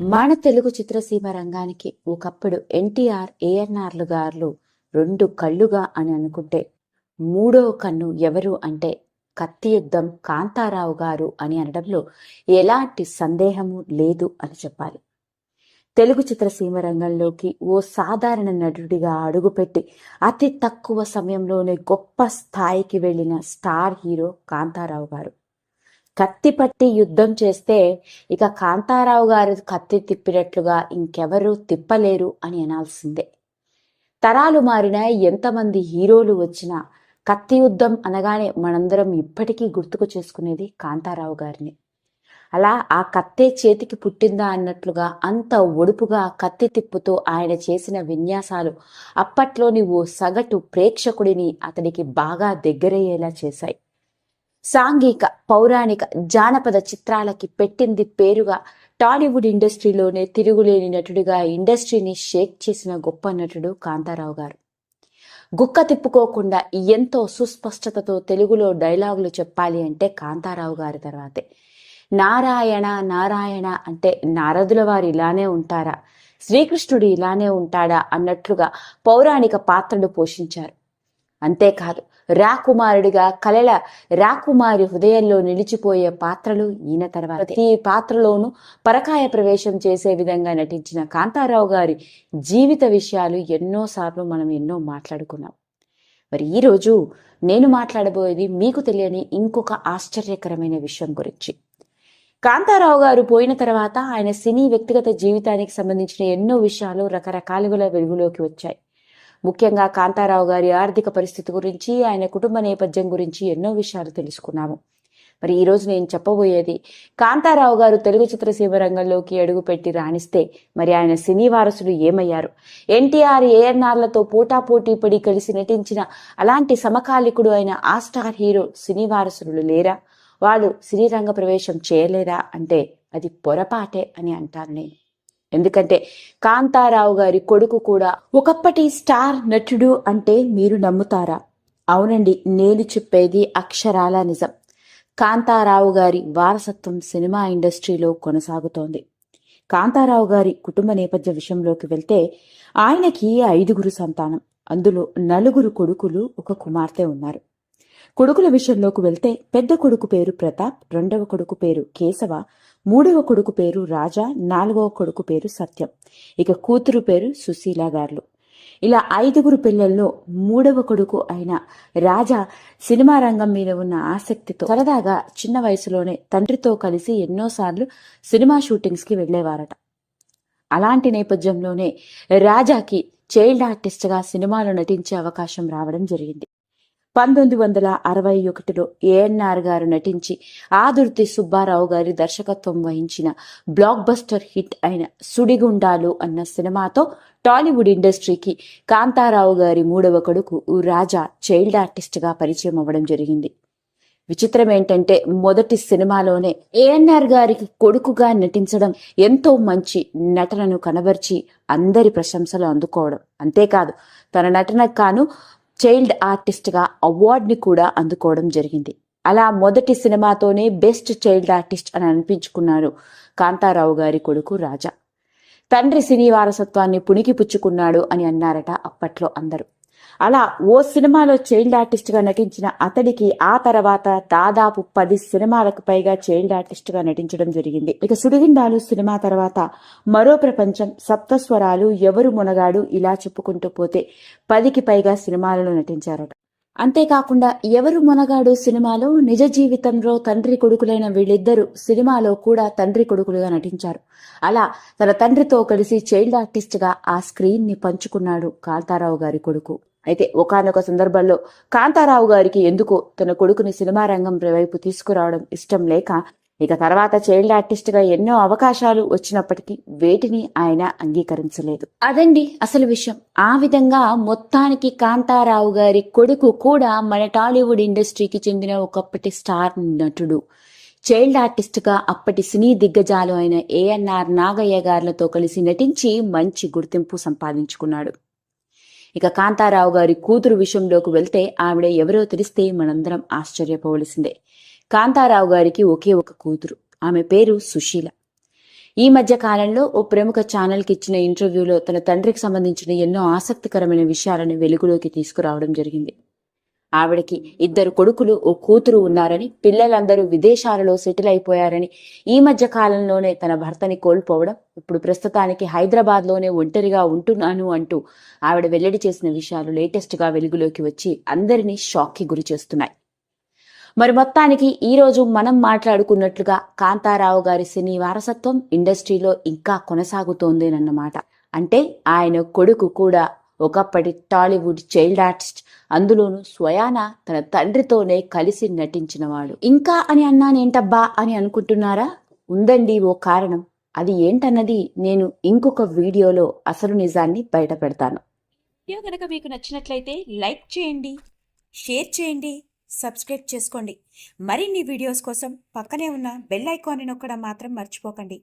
మన తెలుగు చిత్రసీమ రంగానికి ఒకప్పుడు ఎన్టీఆర్ ఏఎన్ఆర్లు గారు రెండు కళ్ళుగా అని అనుకుంటే మూడో కన్ను ఎవరు అంటే కత్తి యుద్ధం కాంతారావు గారు అని అనడంలో ఎలాంటి సందేహము లేదు అని చెప్పాలి. తెలుగు చిత్రసీమ రంగంలోకి ఓ సాధారణ నటుడిగా అడుగుపెట్టి అతి తక్కువ సమయంలోనే గొప్ప స్థాయికి వెళ్ళిన స్టార్ హీరో కాంతారావు గారు. కత్తి పట్టి యుద్ధం చేస్తే ఇక కాంతారావు గారు కత్తి తిప్పినట్లుగా ఇంకెవరూ తిప్పలేరు అని అనాల్సిందే. తరాలు మారిన ఎంతమంది హీరోలు వచ్చినా కత్తి యుద్ధం అనగానే మనందరం ఇప్పటికీ గుర్తుకు చేసుకునేది కాంతారావు గారిని. అలా ఆ కత్తే చేతికి పుట్టిందా అన్నట్లుగా అంత ఒడుపుగా కత్తి తిప్పుతూ ఆయన చేసిన విన్యాసాలు అప్పట్లోని ఓ సగటు ప్రేక్షకుడిని అతనికి బాగా దగ్గరయ్యేలా చేశాయి. సాంఘిక పౌరాణిక జానపద చిత్రాలకి పెట్టింది పేరుగా టాలీవుడ్ ఇండస్ట్రీలోనే తిరుగులేని నటుడిగా ఇండస్ట్రీని షేక్ చేసిన గొప్ప నటుడు కాంతారావు గారు. గుక్క తిప్పుకోకుండా ఎంతో సుస్పష్టతతో తెలుగులో డైలాగులు చెప్పాలి అంటే కాంతారావు గారి తర్వాతే. నారాయణ నారాయణ అంటే నారదుల వారు ఇలానే ఉంటారా? శ్రీకృష్ణుడు ఇలానే ఉంటాడా? అన్నట్లుగా పౌరాణిక పాత్రలు పోషించారు. అంతేకాదు రాకుమారుడిగా కలల రాకుమారి హృదయంలో నిలిచిపోయే పాత్రలు ఈయన తర్వాత. ఈ పాత్రలోనూ పరకాయ ప్రవేశం చేసే విధంగా నటించిన కాంతారావు గారి జీవిత విషయాలు ఎన్నోసార్లు మనం ఎన్నో మాట్లాడుకున్నాం. మరి ఈరోజు నేను మాట్లాడబోయేది మీకు తెలియని ఇంకొక ఆశ్చర్యకరమైన విషయం గురించి. కాంతారావు గారు పోయిన తర్వాత ఆయన సినీ వ్యక్తిగత జీవితానికి సంబంధించిన ఎన్నో విషయాలు రకరకాలుగా వెలుగులోకి వచ్చాయి. ముఖ్యంగా కాంతారావు గారి ఆర్థిక పరిస్థితి గురించి ఆయన కుటుంబ నేపథ్యం గురించి ఎన్నో విషయాలు తెలుసుకున్నాము. మరి ఈరోజు నేను చెప్పబోయేది కాంతారావు గారు తెలుగు చిత్రసీమ రంగంలోకి అడుగుపెట్టి రాణిస్తే మరి ఆయన సినీ వారసులు ఏమయ్యారు? ఎన్టీఆర్ ఏఎన్ఆర్లతో పోటాపోటీ పడి కలిసి నటించిన అలాంటి సమకాలికుడు అయిన ఆ స్టార్ హీరో సినీ వారసులు లేరా? వాళ్ళు సినీ రంగ ప్రవేశం చేయలేరా అంటే అది పొరపాటే అని అంటాను నేను. ఎందుకంటే కాంతారావు గారి కొడుకు కూడా ఒకప్పటి స్టార్ నటుడు అంటే మీరు నమ్ముతారా? అవునండి నేను చెప్పేది అక్షరాల నిజం. కాంతారావు గారి వారసత్వం సినిమా ఇండస్ట్రీలో కొనసాగుతోంది. కాంతారావు గారి కుటుంబ నేపథ్య విషయంలోకి వెళ్తే ఆయనకి ఐదుగురు సంతానం. అందులో నలుగురు కొడుకులు ఒక కుమార్తె ఉన్నారు. కొడుకుల విషయంలోకి వెళ్తే పెద్ద కొడుకు పేరు ప్రతాప్ రెండవ కొడుకు పేరు కేశవ మూడవ కొడుకు పేరు రాజా నాలుగవ కొడుకు పేరు సత్యం. ఇక కూతురు పేరు సుశీల గారు ఇలా ఐదుగురు పిల్లల్లో మూడవ కొడుకు అయిన రాజా సినిమా రంగం మీద ఉన్న ఆసక్తితో సరదాగా చిన్న వయసులోనే తండ్రితో కలిసి ఎన్నోసార్లు సినిమా షూటింగ్స్కి వెళ్ళేవారట అలాంటి నేపథ్యంలోనే రాజాకి చైల్డ్ ఆర్టిస్ట్గా సినిమాలో నటించే అవకాశం రావడం జరిగింది. పంతొమ్మిది వందల అరవై ఒకటిలో ఏఎన్ఆర్ గారు నటించి ఆదుర్తి సుబ్బారావు గారి దర్శకత్వం వహించిన బ్లాక్ బస్టర్ హిట్ అయిన సుడిగుండాలు అన్న సినిమాతో టాలీవుడ్ ఇండస్ట్రీకి కాంతారావు గారి మూడవ కొడుకు రాజా చైల్డ్ ఆర్టిస్ట్గా పరిచయం అవ్వడం జరిగింది. విచిత్రం ఏంటంటే మొదటి సినిమాలోనే ఏఎన్ఆర్ గారికి కొడుకుగా నటించడం ఎంతో మంచి నటనను కనబర్చి అందరి ప్రశంసలు అందుకోవడం. అంతేకాదు తన నటనకు కాను చైల్డ్ ఆర్టిస్ట్గా అవార్డుని కూడా అందుకోవడం జరిగింది. అలా మొదటి సినిమాతోనే బెస్ట్ చైల్డ్ ఆర్టిస్ట్ అని అనిపించుకున్నారు కాంతారావు గారి కొడుకు రాజా. తండ్రి సినీ వారసత్వాన్ని పుణికి పుచ్చుకున్నాడు అని అన్నారట అప్పట్లో అందరూ. అలా ఓ సినిమాలో చైల్డ్ ఆర్టిస్ట్గా నటించిన అతడికి ఆ తర్వాత దాదాపు పది సినిమాలకు పైగా చైల్డ్ ఆర్టిస్ట్గా నటించడం జరిగింది. ఇక సుడిగిండాలు సినిమా తర్వాత మరో ప్రపంచం సప్తస్వరాలు ఎవరు మునగాడు ఇలా చెప్పుకుంటూ పోతే పదికి పైగా సినిమాలలో నటించారట. అంతేకాకుండా ఎవరు మునగాడు సినిమాలో నిజ జీవితంలో తండ్రి కొడుకులైన వీళ్ళిద్దరూ సినిమాలో కూడా తండ్రి కొడుకులుగా నటించారు. అలా తన తండ్రితో కలిసి చైల్డ్ ఆర్టిస్ట్గా ఆ స్క్రీన్ని పంచుకున్నాడు కాంతారావు గారి కొడుకు. అయితే ఒకనొక సందర్భంలో కాంతారావు గారికి ఎందుకో తన కొడుకుని సినిమా రంగం వైపు తీసుకురావడం ఇష్టం లేక ఇక తర్వాత చైల్డ్ ఆర్టిస్ట్గా ఎన్నో అవకాశాలు వచ్చినప్పటికీ వేటిని ఆయన అంగీకరించలేదు. అదండి అసలు విషయం. ఆ విధంగా మొత్తానికి కాంతారావు గారి కొడుకు కూడా మన టాలీవుడ్ ఇండస్ట్రీకి చెందిన ఒకప్పటి స్టార్ నటుడు. చైల్డ్ ఆర్టిస్ట్గా అప్పటి సినీ దిగ్గజాలు అయిన ఏఎన్ఆర్ నాగయ్య గారులతో కలిసి నటించి మంచి గుర్తింపు సంపాదించుకున్నాడు. ఇక కాంతారావు గారి కూతురు విషయంలోకి వెళ్తే ఆవిడ ఎవరో తెలిస్తే మనందరం ఆశ్చర్యపోవలసిందే. కాంతారావు గారికి ఒకే ఒక కూతురు. ఆమె పేరు సుశీల. ఈ మధ్య కాలంలో ఓ ప్రముఖ ఛానల్కి ఇచ్చిన ఇంటర్వ్యూలో తన తండ్రికి సంబంధించిన ఎన్నో ఆసక్తికరమైన విషయాలను వెలుగులోకి తీసుకురావడం జరిగింది. ఆవిడకి ఇద్దరు కొడుకులు ఓ కూతురు ఉన్నారని పిల్లలందరూ విదేశాలలో సెటిల్ అయిపోయారని ఈ మధ్య కాలంలోనే తన భర్తని కోల్పోవడం ఇప్పుడు ప్రస్తుతానికి హైదరాబాద్లోనే ఒంటరిగా ఉంటున్నాను అంటూ ఆవిడ వెల్లడి చేసిన విషయాలు లేటెస్ట్గా వెలుగులోకి వచ్చి అందరినీ షాక్కి గురి చేస్తున్నాయి. మరి మొత్తానికి ఈ రోజు మనం మాట్లాడుకున్నట్లుగా కాంతారావు గారి సినీ వారసత్వం ఇండస్ట్రీలో ఇంకా కొనసాగుతోందేనన్నమాట. అంటే ఆయన కొడుకు కూడా ఒకప్పటి టాలీవుడ్ చైల్డ్ ఆర్టిస్ట్ అందులోనూ స్వయాన తన తండ్రితోనే కలిసి నటించినవాడు. ఇంకా అని అన్నానేంటబ్బా అని అనుకుంటున్నారా? ఉందండి ఓ కారణం. అది ఏంటన్నది నేను ఇంకొక వీడియోలో అసలు నిజాన్ని బయట పెడతాను వీడియో కనుక మీకు నచ్చినట్లయితే లైక్ చేయండి షేర్ చేయండి సబ్స్క్రైబ్ చేసుకోండి. మరిన్ని వీడియోస్ కోసం పక్కనే ఉన్న బెల్ ఐకాన్ని నొక్కడం మాత్రం మర్చిపోకండి.